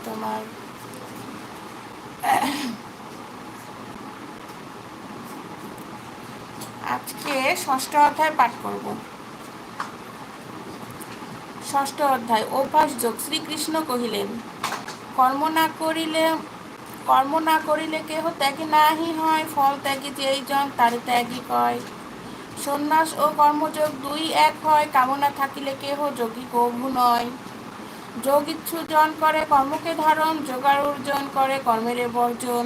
আমার আজকে ষষ্ঠ অধ্যায় পাঠ করব। ষষ্ঠ অধ্যায় অভ্যাস যোগ শ্রীকৃষ্ণ কহিলেন কর্ম না করিলে, কর্ম না করিলে কেহ ত্যাগী নাহি হয়, ফল ত্যাগী যেই জন তারে ত্যাগী কয়। সন্ন্যাস ও কর্মযোগ দুই এক হয়, কামনা থাকিলে কেহ যোগী কভু নয়। যোগ ইচ্ছু জন করে কর্মকে ধারণ যোগার অর্জন করে কর্মের বর্জন।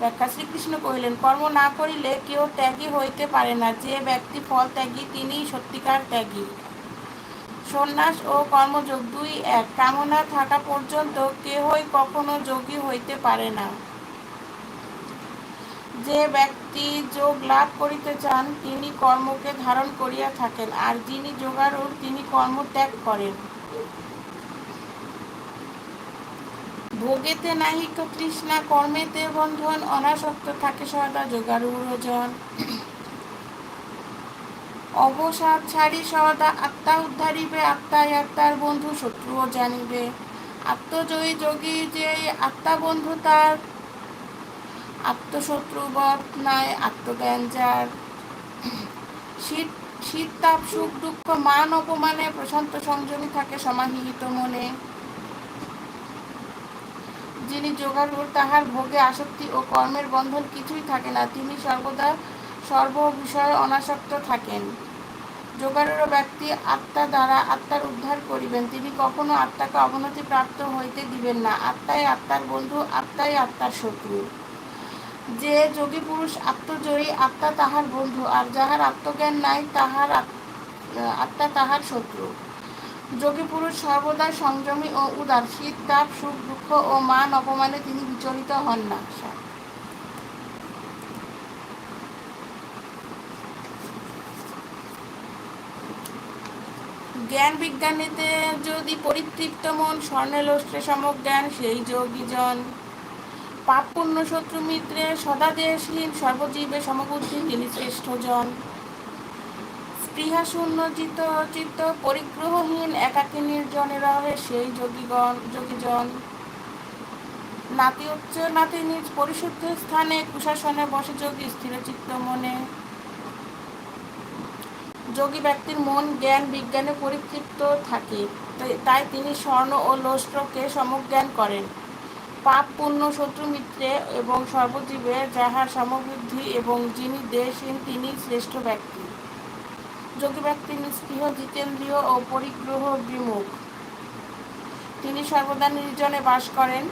ব্যাখ্যা শ্রীকৃষ্ণ কহিলেন, কর্ম না করিলে কেউ ত্যাগী হইতে পারে না, যে ব্যক্তি ফল ত্যাগী, তিনিই সত্যিকার ত্যাগী। সন্ন্যাস ও কর্মযোগ দুই এক। কামনা থাকা পর্যন্ত কেহই কখনো যোগী হইতে পারে না। যে ব্যক্তি যোগ লাভ করিতে চান, তিনি কর্মকে ধারণ করিয়া থাকেন, আর যিনি যোগারূঢ় তিনি কর্ম ত্যাগ করেন। ভোগেতে নাহিক তৃষ্ণা কর্মেতে বন্ধন, অনাসক্ত থাকে সদা যোগারূঢ়জন অবসাদ ছাড়ি সদা আত্মা উদ্ধারিবে আত্মায় আত্মার বন্ধু, শত্রুও জানিবে। আত্মজয়ী যোগী যে আত্মা বন্ধু তার, আত্মশত্রুবৎ নয় আত্মজ্ঞান যার। শীত শীত, তাপ, সুখ, দুঃখ, মান, অপমানে প্রশান্ত সংযমী থাকে সমাহিত মনে। যিনি যোগারূঢ় তাহার ভোগে আসক্তি ও কর্মের বন্ধন কিছুই থাকে না। তিনি সর্বদা সর্ব বিষয়ে অনাসক্ত থাকেন। যোগারূঢ় ব্যক্তি আত্মা দ্বারা আত্মার উদ্ধার করিবেন। তিনি কখনো আত্মাকে অবনতি প্রাপ্ত হইতে দিবেন না। আত্মাই আত্মার বন্ধু, আত্মাই আত্মার শত্রু। যে যোগী পুরুষ আত্মজয়ী, আত্মা তাহার বন্ধু, আর যাহার আত্মজ্ঞান নাই, তাহার আত্মা তাহার শত্রু। যোগী পুরুষ সর্বদা সংযমী ও উদার। শীত, তাপ, সুখ, দুঃখ ও মান অপমানে তিনি বিচলিত হন না। জ্ঞান বিজ্ঞানীতে যদি পরিতৃপ্ত মন স্বর্ণে লোষ্টে সমক জ্ঞান, সেই যোগীজন পাপ পুণ্য শত্রু মিত্রে সদা সদাদেশহীন, সর্বজীবে সমবুদ্ধি তিনি শ্রেষ্ঠ জন। স্পৃহা শূন্য চিত্ত চিত্ত পরিগ্রহহীন, একাকী নির্জনে রহে সেই যোগীগণ যোগীজন নাতি উচ্চ, নাতি নিজ, পরিশুদ্ধ স্থানে, কুশাসনে বসে যোগী স্থির চিত্ত মনে। যোগী ব্যক্তির মন, জ্ঞান, বিজ্ঞানে পরিতৃপ্ত থাকে। তাই তিনি স্বর্ণ ও লোষ্ট্রকে সমজ্ঞান করেন। পাপ, পুণ্য, শত্রু, মিত্রে এবং সর্বজীবে যাহার সমবৃদ্ধি এবং যিনি দেশহীন, তিনি শ্রেষ্ঠ ব্যক্তি। যোগী ব্যক্তি নিস্পৃহ, জিতেন্দ্রীয় ও পরিগ্রহ বিমুখ। তিনি সর্বদা নির্জনে বাস করেন।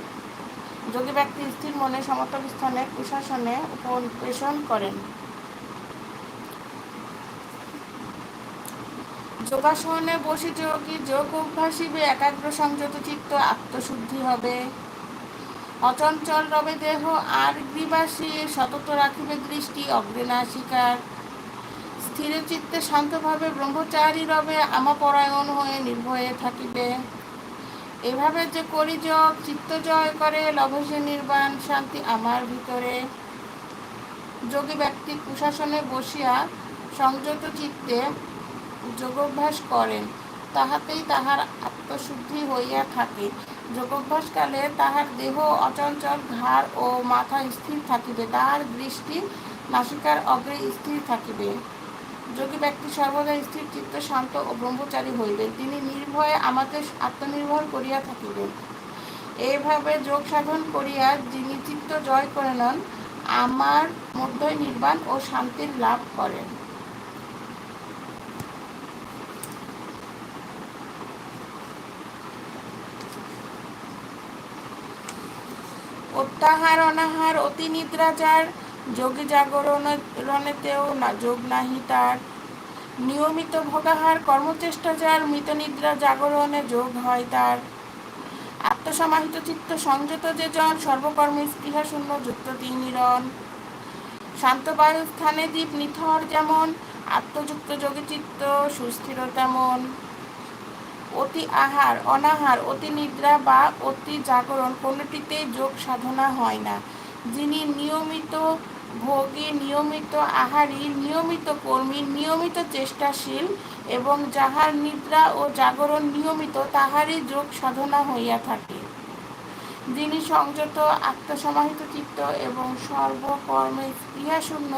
যোগী ব্যক্তি স্থির মনে সমতল স্থানে, কুশাসনে উপবেশন করেন। যোগাসনে বসে যোগী যোগ অভ্যাসিবে, একাগ্র সংযত চিত্ত আত্মশুদ্ধি হবে। অচঞ্চল রবে দেহ, আর গ্রীবাসী সতত রাখিবে দৃষ্টি অগ্রেনাশিকার স্থির চিত্তে শান্তভাবে ব্রহ্মচারী রবে, আমাপরায়ণ হয়ে নির্ভয়ে থাকিবে। এভাবে যে করি যোগ, চিত্ত জয় করে লভসে নির্বাণ শান্তি আমার ভিতরে। যোগী ব্যক্তি কুশাসনে বসিয়া সংযত চিত্তে যোগাভ্যাস করেন, তাহাতেই তাহার আত্মশুদ্ধি হইয়া থাকে। যোগাভ্যাসকালে তাহার দেহ অচঞ্চল, ঘাড় ও মাথা স্থির থাকিবে, তাহার দৃষ্টি নাসিকার অগ্রে স্থির থাকিবে। যোগী ব্যক্তি সর্বদা স্থির, চিত্ত শান্ত ও ব্রহ্মচারী হইবেন তিনি নির্ভয়ে আমাকে আত্মনির্ভর করিয়া থাকিবেন। এইভাবে যোগ সাধন করিয়া যিনি চিত্ত জয় করে নন, আমার মধ্যে নির্বাণ ও শান্তির লাভ করেন। অত্যাহার অনাহার অতি নিদ্রা যার জাগরণেতেও না, যোগ নাহি তার। নিয়মিত ভোগাহার, কর্মচেষ্টা যার, মৃত নিদ্রা জাগরণে যোগ হয় তার। আত্মসমাহিত চিত্ত সংযত যে জন, সর্বকর্মে স্পৃহা শূন্য, যুক্ত তিনি রন শান্ত বায়ু স্থানে দ্বীপ নিথর যেমন, আত্মযুক্ত যোগী চিত্ত সুস্থির তেমন অতি আহার, অনাহার, অতি নিদ্রা বা অতি জাগরণ কোনোটিতে যোগ সাধনা হয় না। যিনি নিয়মিত ভোগী, নিয়মিত আহারী, নিয়মিত কর্মী, নিয়মিত চেষ্টাশীল এবং যাহার নিদ্রা ও জাগরণ নিয়মিত, তাহারই যোগ সাধনা হইয়া থাকে। যিনি সংযত, আত্মসমাহিত চিত্ত এবং সর্বকর্মে স্পৃহাশূন্য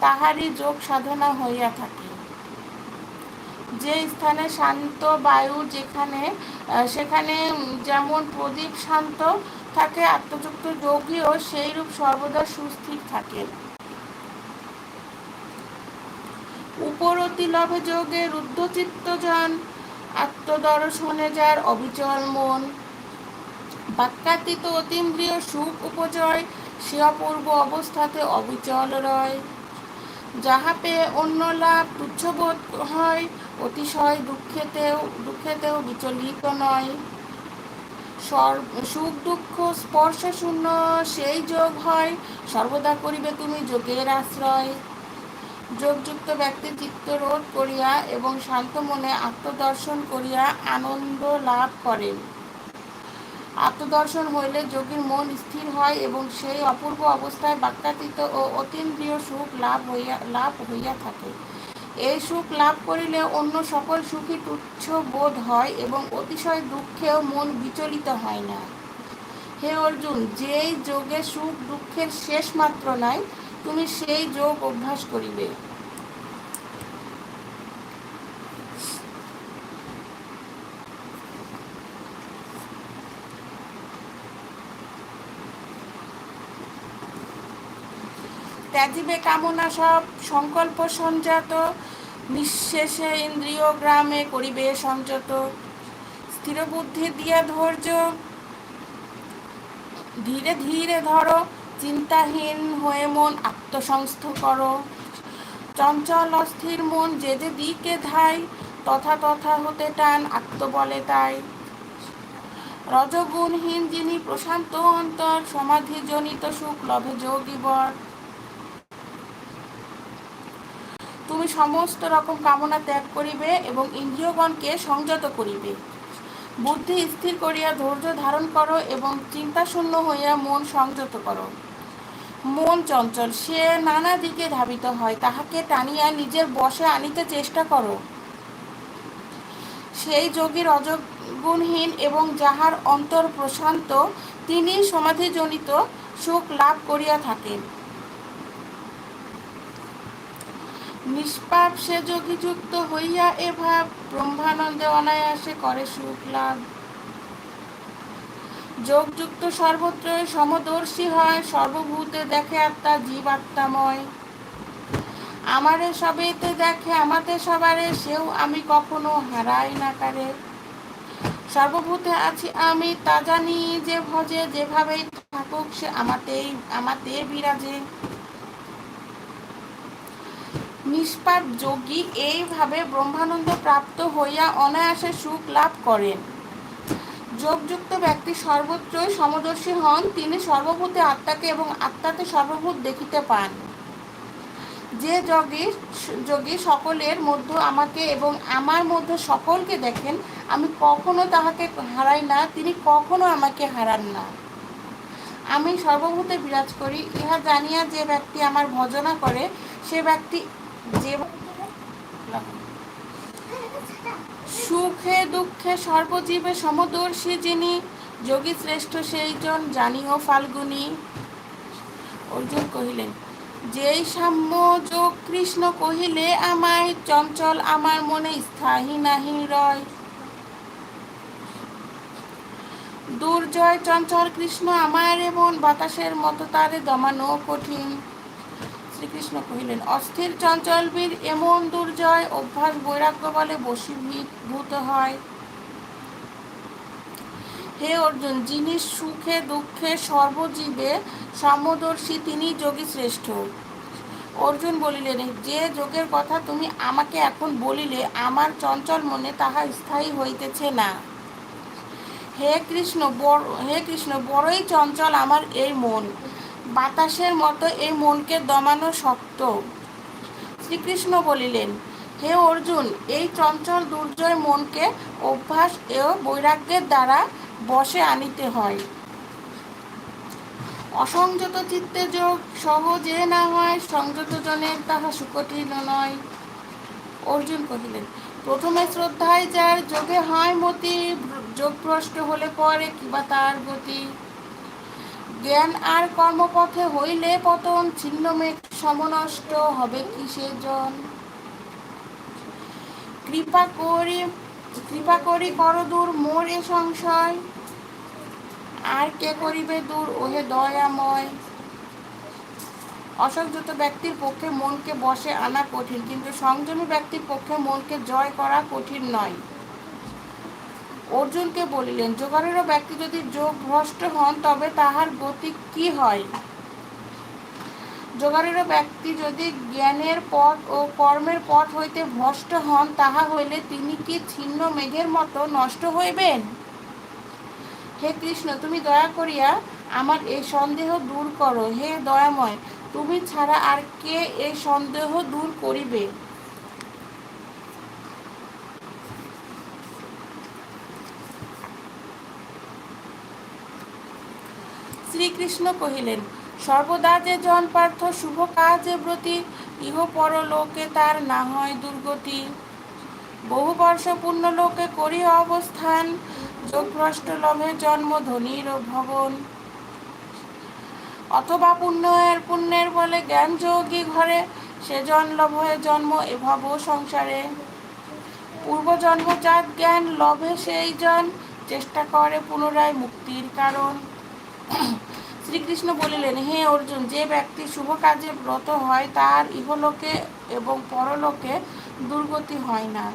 তাহারই যোগ সাধনা হইয়া থাকে। যে স্থানে শান্ত বায়ু যেখানে সেখানে যেমন প্রদীপ শান্ত থাকে, আত্মযুক্ত যোগীও সেইরূপ সর্বদা সুস্থির থাকে। উপরতি লভে যোগে রুদ্ধচিত্ত জন আত্মদর্শনে যার অবিচল মন। বাক্যাতীত অতীন্দ্রিয় সুখ উপজয়, সে অপূর্ব অবস্থাতে অবিচল রয়। যাহা পেয়ে অন্য লাভ তুচ্ছবোধ হয় অতিশয় দুঃখেতেও দুঃখেতেও বিচলিত নয়। সুখ, দুঃখ, স্পর্শ শূন্য, সেই যোগ হয়। সর্বদা করিবে তুমি যোগের আশ্রয়। যোগযুক্ত ব্যক্তি চিত্ত রোধ করিয়া এবং শান্ত মনে আত্মদর্শন করিয়া আনন্দ লাভ করেন। আত্মদর্শন হইলে যোগীর মন স্থির হয় এবং সেই অপূর্ব অবস্থায় বাক্যাতীত ও অতীন্দ্রিয় সুখ লাভ হইয়া লাভ হইয়া থাকে। এই সুখ লাভ করিলে অন্য সকল সুখী তুচ্ছ বোধ হয় এবং অতিশয় দুঃখেও মন বিচলিত হয় না। হে অর্জুন, যেই যোগে সুখ দুঃখের শেষ মাত্র নাই, তুমি সেই যোগ অভ্যাস করিবে। ত্যাজিবে কামনা সব সংকল্প সঞ্জাত নিঃশেষে ইন্দ্রিয় গ্রামে করিবে সংযত। স্থির বুদ্ধি দিয়া ধৈর্য, ধীরে ধীরে ধরো, চিন্তাহীন হয়ে মন আত্মসংস্থ করো। চঞ্চল অস্থির মন যে যে দিকে ধাই তথা তথা হতে টান আত্মবলে তাই। রজগুণহীন যিনি প্রশান্ত অন্তর সমাধি জনিত সুখ লভে যোগীবর তুমি সমস্ত রকম কামনা ত্যাগ করিবে এবং ইন্দ্রিয়গণকে সংযত করিবে। বুদ্ধি স্থির করিয়া ধৈর্য ধারণ করো এবং চিন্তাশূন্য হইয়া মন সংযত করো। মন চঞ্চল, সে নানা দিকে ধাবিত হয়, তাহাকে টানিয়া নিজের বশে আনিতে চেষ্টা করো। সেই যোগীর অজগুণহীন এবং যাহার অন্তর প্রশান্ত, তিনি সমাধিজনিত সুখ লাভ করিয়া থাকেন। নিষ্পাপ সে যোগীযুক্ত হইয়া এ ভাব ব্রহ্মানন্দে অনায়াসে করে সুখ লাভ। যোগযুক্ত সর্বত্রই সমদর্শী হয়, সর্বভূতে দেখে আত্মা জীব আত্মাময় আমারে সবেতে দেখে, আমাতে সবারে, সেও আমি কখনো হারাই না কারে। সর্বভূতে আছি আমি, তা জানি যে ভজে যেভাবেই থাকুক, সে আমাতেই, আমাতে বিরাজে। নিষ্পাপ যোগী এইভাবে ব্রহ্মানন্দ প্রাপ্ত হইয়া অনায়াসে সুখ লাভ করেন। যোগযুক্ত ব্যক্তি সর্বত্রই সমদর্শী হন, তিনি সর্বভূতে আত্মাকে এবং আত্মাতে সর্বভূত দেখিতে পান। যে যোগী যোগী সকলের মধ্যে আমাকে এবং আমার মধ্যে সকলকে দেখেন, আমি কখনো তাহাকে হারাই না, তিনি কখনো আমাকে হারান না। আমি সর্বভূতে বিরাজ করি, ইহা জানিয়া যে ব্যক্তি আমার ভজনা করে, সে ব্যক্তি সুখে দুঃখে সর্বজীবে সমদর্শী যিনি, যোগী শ্রেষ্ঠ সেইজন জানিও ফাল্গুনি। অর্জুন কহিলেন, যেই সাম্য যোগ কৃষ্ণ কহিলে আমায়, চঞ্চল আমার মনে স্থায়ী নাহি রয়। দুর্জয় চঞ্চল কৃষ্ণ আমার এমন বাতাসের মতো তারে দমানো কঠিন। শ্রীকৃষ্ণ কহিলেন, অস্থির চঞ্চল বীর এমন দুর্জয় অভ্যাস বৈরাগ্য বলে বশীভূত হয়। হে অর্জুন, যিনি সুখে, দুঃখে সর্বজীবে সমদর্শী, তিনি যোগী শ্রেষ্ঠ। অর্জুন বলিলেন, যে যোগের কথা তুমি আমাকে এখন বলিলে, আমার চঞ্চল মনে তাহা স্থায়ী হইতেছে না। হে কৃষ্ণ, বড়, হে কৃষ্ণ, বড়ই চঞ্চল আমার এই মন। বাতাসের মতো এই মনকে দমানো শক্ত। শ্রীকৃষ্ণ বলিলেন, হে অর্জুন, এই চঞ্চল দুর্জয় মনকে অভ্যাস ও বৈরাগ্যের দ্বারা বশে আনিতে হয়। অসংযত চিত্তে যোগ সহজে না হয়, সংযত জনের তাহা সুকঠিন নয়। অর্জুন কহিলেন, প্রথমে শ্রদ্ধায় যার যোগে হয় মতি, যোগভ্রষ্ট হলে পরে কিবা তার গতি। জ্ঞান আর কর্মপথে হইলে পতন ছিন্ন মেঘ সমনষ্ট হবে কিসের জন? কৃপা করি কৃপা করি কর দূর মোর এ সংশয়। আর কে করিবে দূর ওহে দয়াময়। অসংযত ব্যক্তির পক্ষে মনকে বসে আনা কঠিন, কিন্তু সংযমী ব্যক্তির পক্ষে মনকে জয় করা কঠিন নয়। অর্জুনকে বলিলেন যোগাড়েরও ব্যক্তি যদি যোগ ভ্রষ্ট হন, তবে তাহার গতি কি হয়? যোগাড়েরও ব্যক্তি যদি জ্ঞানের পথ ও কর্মের পথ হইতে ভ্রষ্ট হন, তাহা হইলে তিনি কি ছিন্ন মেঘের মতো নষ্ট হইবেন? হে কৃষ্ণ, তুমি দয়া করিয়া আমার এই সন্দেহ দূর করো। হে দয়াময়, তুমি ছাড়া আর কে এই সন্দেহ দূর করিবে? শ্রীকৃষ্ণ কহিলেন, সর্বদা যে জন পার্থ শুভ কাজে ব্রতী ইহ পরলোকে তার না হয় দুর্গতি। বহু বর্ষ পূর্ণ লোকে করি অবস্থান, যোগভ্রষ্ট লভে জন্ম ধনির ভবন। অথবা পুণ্যের পুণ্যের বলে জ্ঞান যোগী ঘরে, সে জন লভে জন্ম এ ভব সংসারে পূর্বজন্মজাত জ্ঞান লভে সেই জন, চেষ্টা করে পুনরায় মুক্তির কারণ। শ্রীকৃষ্ণ বলিলেন, হে অর্জুন, যে ব্যক্তি শুভ কাজে ব্রত হয়, তার ইহলোকে এবং পরলোকে দুর্গতি হয় না।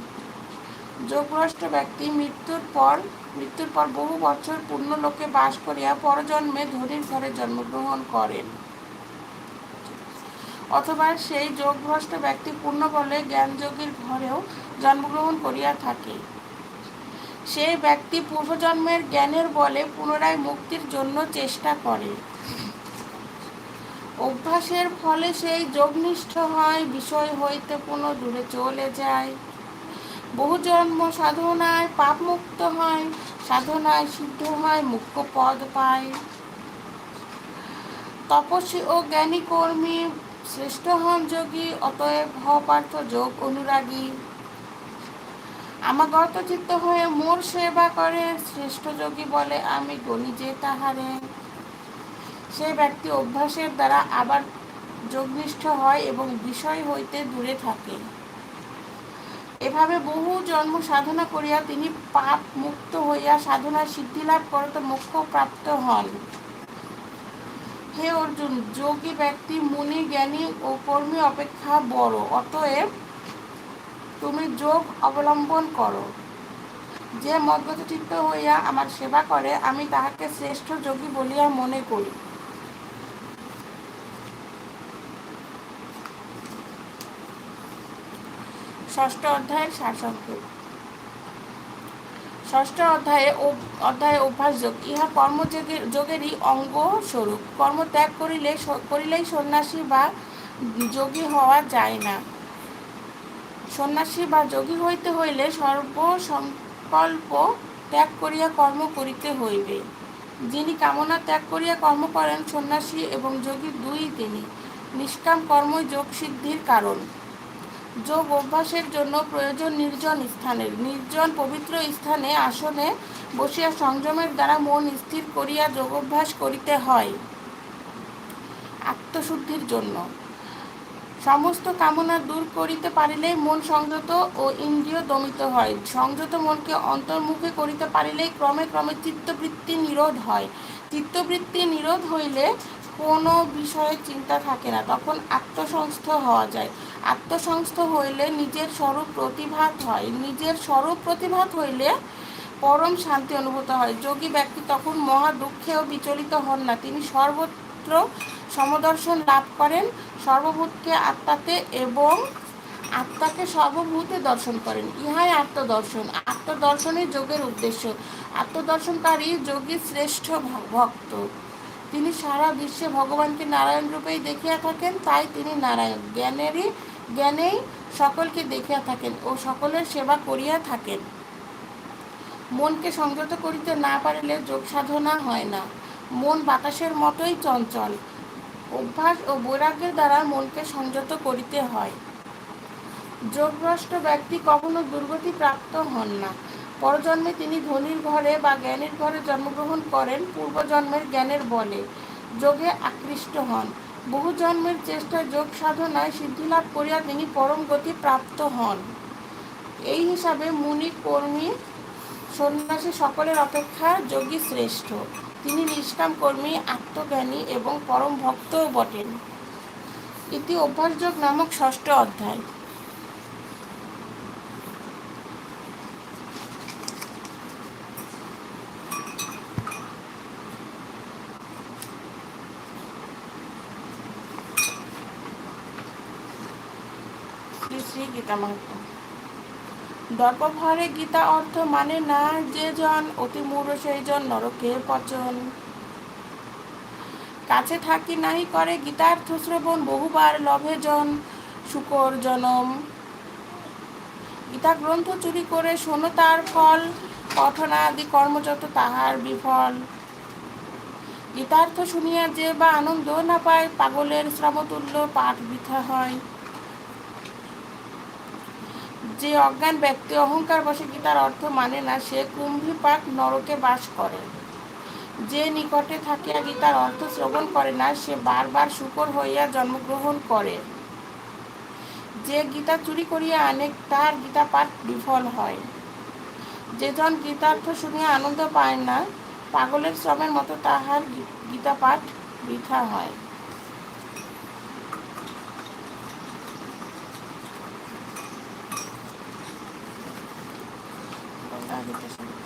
যোগভ্রষ্ট ব্যক্তি মৃত্যুর পর মৃত্যুর পর বহু বছর পূর্ণ লোকে বাস করিয়া পরজন্মে ধনির ঘরে জন্মগ্রহণ করেন। অথবা সেই যোগভ্রষ্ট ব্যক্তি পূর্ণ বলে জ্ঞানযোগীর ঘরেও জন্মগ্রহণ করিয়া থাকে। সেই ব্যক্তি পূর্বজন্মের জ্ঞানের বলে পুনরায় মুক্তির জন্য চেষ্টা করে। অভ্যাসের ফলে সেই যোগনিষ্ঠ হয়, বিষয় হইতে কোনো দূরে চলে যায়। বহু জন্ম সাধনায় পাপ মুক্ত হয়, সাধনায় সিদ্ধ হয় মুখ্য পদ পায়। তপস্বী ও জ্ঞানী কর্মী শ্রেষ্ঠ হন যোগী, অতএব হ পার্থ যোগ অনুরাগী। আমাগত চিত্ত হয়ে মোর সেবা করে, শ্রেষ্ঠ যোগী বলে আমি গণি যে তাহারে। সে ব্যক্তি অভ্যাসের দ্বারা আবার যোগনিষ্ঠ হয় এবং বিষয় হইতে দূরে থাকে। এভাবে বহু জন্ম সাধনা করিয়া তিনি পাপ মুক্ত হইয়া সাধনা সিদ্ধি লাভ করতে মোক্ষ প্রাপ্ত হন। হে অর্জুন, যোগী ব্যক্তি মুনি, জ্ঞানী ও কর্মী অপেক্ষা বড়, অতএব তুমি যোগ অবলম্বন করো। যে মদ্গত চিত্ত হইয়া আমার সেবা করে, আমি তাহাকে শ্রেষ্ঠ যোগী বলিয়া মনে করি। ষষ্ঠ অধ্যায়ের সারসংক্ষেপ। ষষ্ঠ অধ্যায়ে অধ্যায়ে অভ্যাস যোগ। ইহা কর্মযোগের যোগেরই অঙ্গ স্বরূপ। কর্ম ত্যাগ করিলে করিলেই সন্ন্যাসী বা যোগী হওয়া যায় না। সন্ন্যাসী বা যোগী হইতে হইলে সর্বসংকল্প ত্যাগ করিয়া কর্ম করিতে হইবে। যিনি কামনা ত্যাগ করিয়া কর্ম করেন, সন্ন্যাসী এবং যোগী দুই তিনি। নিষ্কাম কর্মই যোগ সিদ্ধির কারণ। যোগ অভ্যাসের জন্য প্রয়োজন নির্জন স্থানের, নির্জন পবিত্র স্থানে আসনে বসিয়া সংযমের দ্বারা মন স্থির করিয়া যোগ অভ্যাস করিতে হয়। আত্মশুদ্ধির জন্য। সমস্ত কামনা দূর করিতে পারিলেই মন সংযত ও ইন্দ্রিয় দমিত হয়। সংযত মনকে অন্তর্মুখে করিতে পারিলেই ক্রমে ক্রমে চিত্তবৃত্তি নিরোধ হয়। চিত্তবৃত্তি নিরোধ হইলে কোনো বিষয়ে চিন্তা থাকে না, তখন আত্মসংস্থ হওয়া যায়। আত্মসংস্থ হইলে নিজের স্বরূপ প্রতিভাত হয়। নিজের স্বরূপ প্রতিভাত হইলে পরম শান্তি অনুভূত হয়। যোগী ব্যক্তি তখন মহা দুঃখেও বিচলিত হন না। তিনি সর্বত্র সমদর্শন লাভ করেন, সর্বভূতকে আত্মাতে এবং আত্মাকে সর্বভূতে দর্শন করেন। ইহাই আত্মদর্শন। আত্মদর্শনই যোগের উদ্দেশ্য। আত্মদর্শনকারী যোগী শ্রেষ্ঠ ভক্ত। তিনি সারা বিশ্বে ভগবানকে নারায়ণ রূপেই দেখিয়া থাকেন, তাই তিনি নারায়ণ। জ্ঞানেরই, জ্ঞানেই সকলকে দেখিয়া থাকেন ও সকলের সেবা করিয়া থাকেন। মনকে সংযত করিতে না পারিলে যোগ সাধনা হয় না। মন বাতাসের মতোই চঞ্চল। অভ্যাস ও বৈরাগ্যের দ্বারা মনকে সংযত করিতে হয়। যোগভ্রষ্ট ব্যক্তি কখনো দুর্গতি প্রাপ্ত হন না। পরজন্মে তিনি ধনির ঘরে বা জ্ঞানের ঘরে জন্মগ্রহণ করেন, পূর্বজন্মের জ্ঞানের বলে যোগে আকৃষ্ট হন। বহু জন্মের চেষ্টায় যোগ সাধনায় সিদ্ধিলাভ করিয়া তিনি পরম গতি প্রাপ্ত হন। এই হিসাবে মুনি, কর্মী, সন্ন্যাসী সকলের অপেক্ষা যোগী শ্রেষ্ঠ। তিনি নিষ্কাম কর্মী, আত্মজ্ঞানী এবং পরম ভক্তও বটেন। ইতি অভ্যাসযোগ নামক ষষ্ঠ অধ্যায়। শ্রী শ্রী গীতা মাহাত্ম দর্পভরে গীতা অর্থ মানে না যে জন অতি মূঢ়, সেই জন নরকে পচন। কাছে থাকি নাহি করে গীতার্থ শ্রবণ, বহুবার লভে জন শুকর জনম। গীতা গ্রন্থ চুরি করে শোনো তার ফল, পঠনাদি কর্মযত তাহার বিফল। গীতার্থ শুনিয়া যে বা আনন্দ না পায়, পাগলের শ্রমতুল্য পাঠ বৃথা হয়। যে অজ্ঞান ব্যক্তি অহংকার বসে গীতার অর্থ মানে না, সে কুম্ভীপাক নরকে বাস করে। যে নিকটে থাকিয়া গীতার অর্থ শ্রবণ করে না, সে বারবার শুকর হইয়া জন্মগ্রহণ করে। যে গীতা চুরি করিয়া আনে, তার গীতা পাঠ বিফল হয়। যেজন গীতার্থ শুনিয়া আনন্দ পায় না, পাগলের শ্রমের মতো তাহার গীতা পাঠ বৃথা হয়। Agad kasi.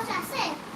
eu já sei.